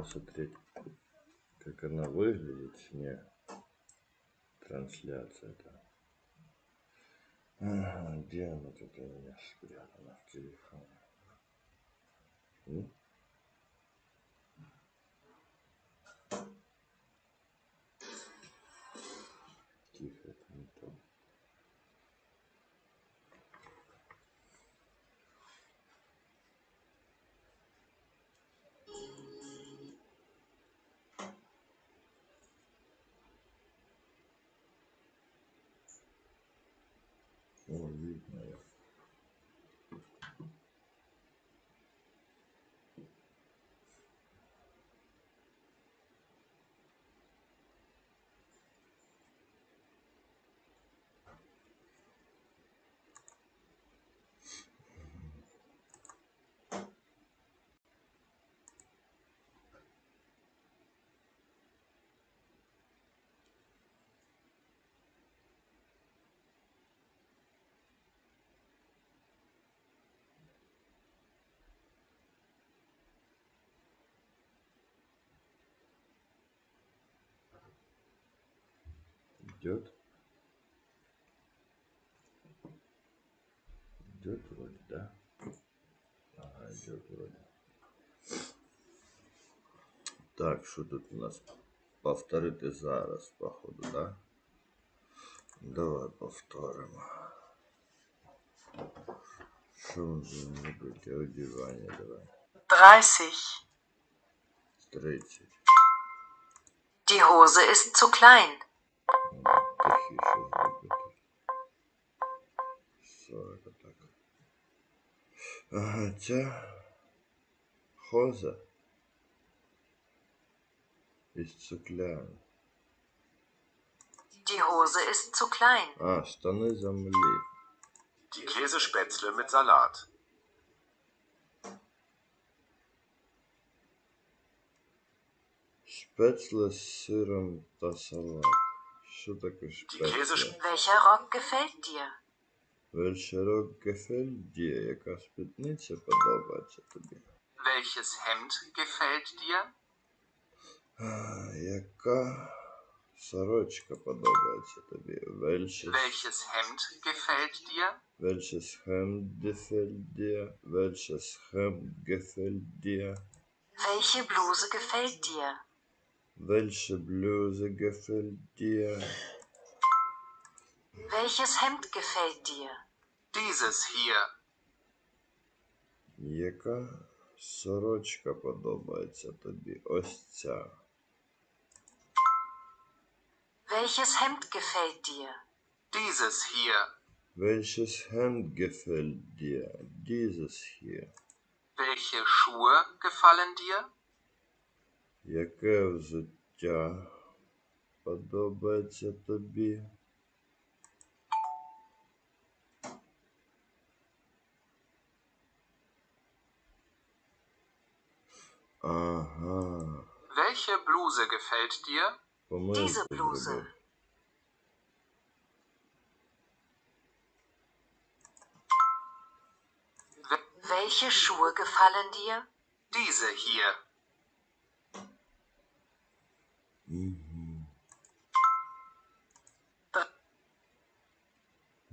посмотреть, как она выглядит. Не трансляция-то. Ага, где она тут у меня спрятана в телефоне? М? Идет. Идет вроде, да? Ага, идет вроде. Так, що тут у нас? Повторити зараз, походу, да? Давай повторимо. Що може бути? Одівання давай. 30. 30. Die Hose ist zu klein. Тихіше зробити. 40 так. Ага, ця хоза із цуклян. Die Hose ist zu klein. А, штани землі. Die Käsespätzle mit Salat. Шпецле з сиром та салат. Що таке Die шпецле? Käsespätzle. Welcher Rock gefällt dir? Вельшерок гефельдія, яка спідниця подобається тобі. Welches Hemd gefällt dir? А, яка сорочка подобається тобі? Вельшес, Welches Hemd gefällt dir? вельшес хемдефельдія, вельшес хемгефельдія, Welche Bluse gefällt dir? вельше блюзе гефельдія, Welches Hemd gefällt dir? Dieses hier. яка сорочка подобається тобі? Ось ця. Welches Hemd gefällt dir? Dieses hier. Welches Hemd gefällt dir? Dieses hier. Welche Schuhe gefallen dir? Яке взуття подобається тобі? Ага. Welche Bluse gefällt dir? Помилку Diese Bluse. зробив. Welche Schuhe gefallen dir? Diese hier.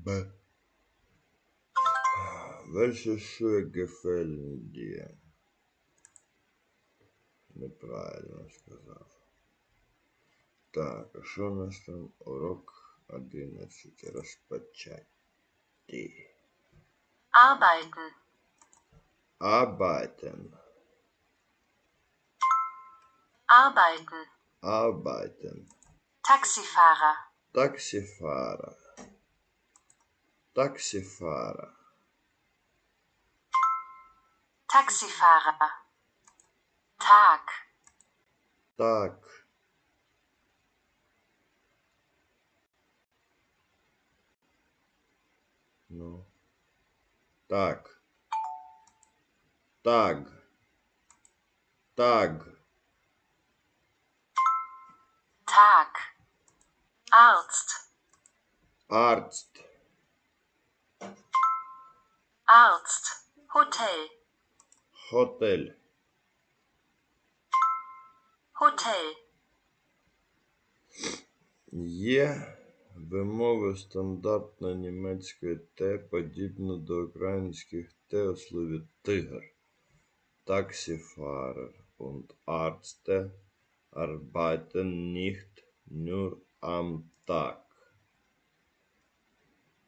Б. Welche Schuhe gefallen dir? Неправильно сказав. Так, а що у нас там урок 11 розпочати? Arbeiten. Arbeiten. Arbeiten. Arbeiten. Taxifahrer. Taxifahrer. Taxifahrer. Taxifahrer. Tag. Так. Ну. Так. Так. Так. Tag. Arzt. Arzt. Arzt. Hotel. Hotel. Hotel. Є вимови стандартної німецької Т, подібно до українських Т у слові тигр. Taxifahrer und Ärzte arbeiten nicht nur am Tag.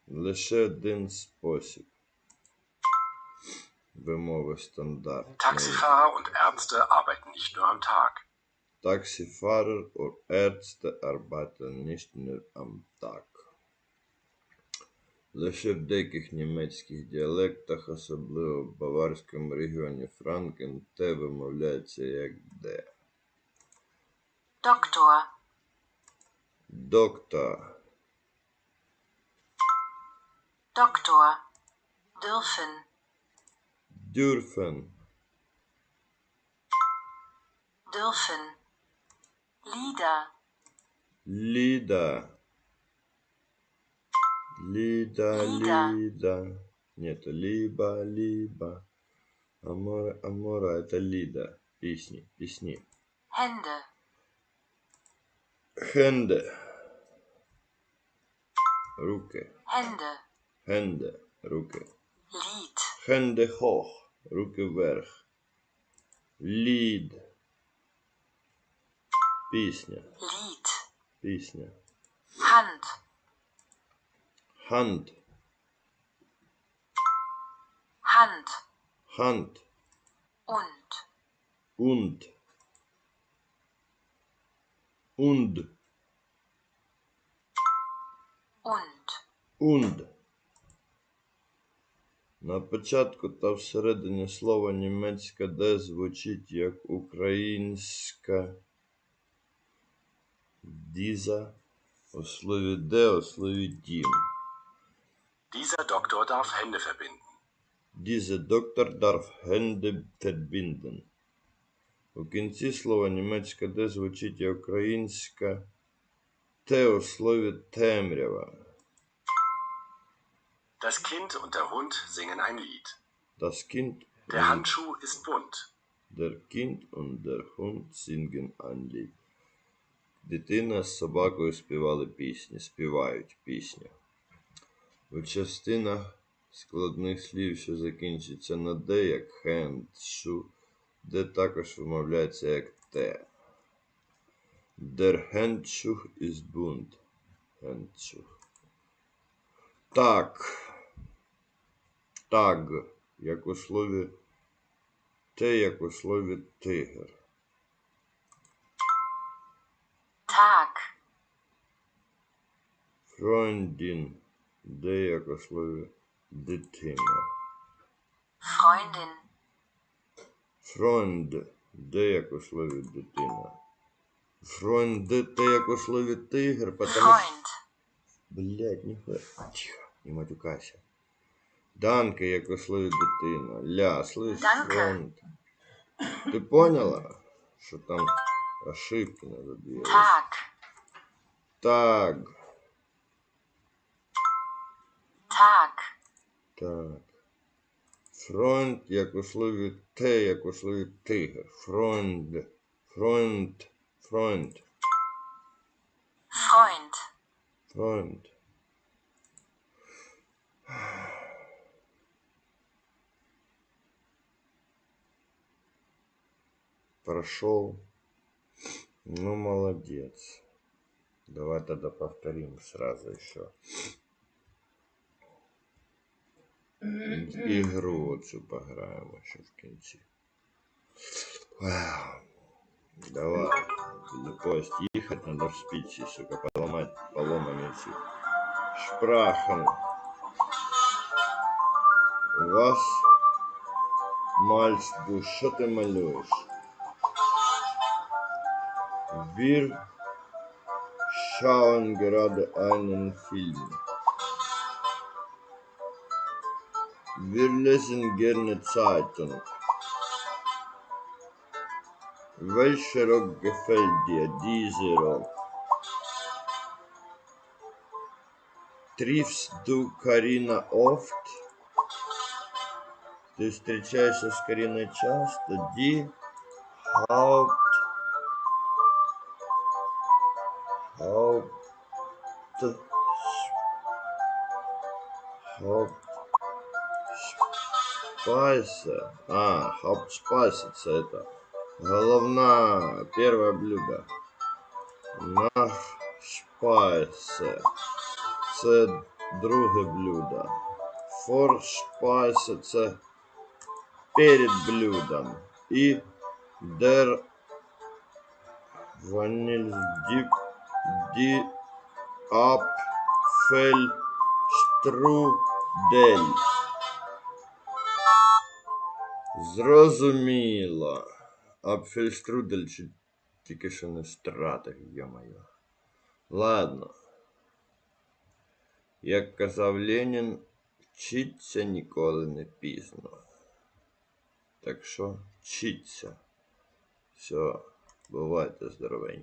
Лише один спосіб. Вимови стандартної. Taxifahrer und Ärzte arbeiten nicht nur am Tag. Taxifahrer und Ärzte arbeiten nicht nur am Tag. Лише в деяких німецьких діалектах, особливо в баварському регіоні Франкен, Т вимовляється як Д. Doktor. Доктор, Doktor. Dürfen. Дюрфен, Dürfen. Lieder. Ліда, Ліда. Ліда. Нет, либо, либо. Амора, амора, это Лида. Песни, песни. Hände. Хенде. Руки. Hände. Хенде. Руки. Lied. Хенде хох. Руки вверх. Лід. Пісня. Lied. Пісня. Hand. Ханд. Hand. Ханд. Und. Und. Und. Und. Und. На початку та всередині слова німецька Д звучить як українська діза у слові Д у слові дім. Dieser Doktor darf Hände verbinden. Diese Doktor darf Hände verbinden. У кінці слова німецька Д звучить як українська Т у слові темрява. Das Kind und der Hund singen ein Lied. Das Kind Der Handschuh ist bunt. Der Kind und der Hund singen ein Lied. Дитина з собакою співали пісні, співають пісню. У частинах складних слів, що закінчуються на Д, як хенд, шу, де також вимовляється як Т. Der Handschuh ist bunt. Handschuh. Так. Так, як у слові Т, як у слові тигр. Tag. Freundin, де як у слові дитина. Freundin. Freund, де як у слові дитина. Freund, те як у слові тигр, потому. Freund. Блять, ніхуя. Тихо, не матюкайся. Данке, як у дитина. Ля, слышь, фронт. Ти поняла, що там ошибки надо делать? Tag. Так, Tag. так. Фронт, як у слові Т, як слові тигр. Фронт, фронт, фронт, Freund. фронт. Прошел. Ну, молодец. Давай тогда повторим сразу еще. Ігру оцю пограємо ще в кінці. Вау. Давай. На поезд ехать надо в спичи, сука, поломать поломанные эти шпрахен. У вас мальчбу, що ти малюєш? Wir schauen gerade einen Film. Wir lesen gerne Zeitung. Welcher Rock gefällt dir? Dieser Rock. Triffst du Karina oft? Ты встречаешься с Кариной часто? Die Haupt Help. Help. Спайса. А, help спайсится это. А а, Головна. Первое блюдо. нах шпайсе. это друге блюдо. For шпайсе це перед блюдом. И дер ванильдип die Apfelstrudel. Зрозуміло. Апфельштрудель чи тільки що не стратег, йо-моє. Ладно. Як казав Ленін, вчиться ніколи не пізно. Так що вчіться. Все, бувайте здоровенькі.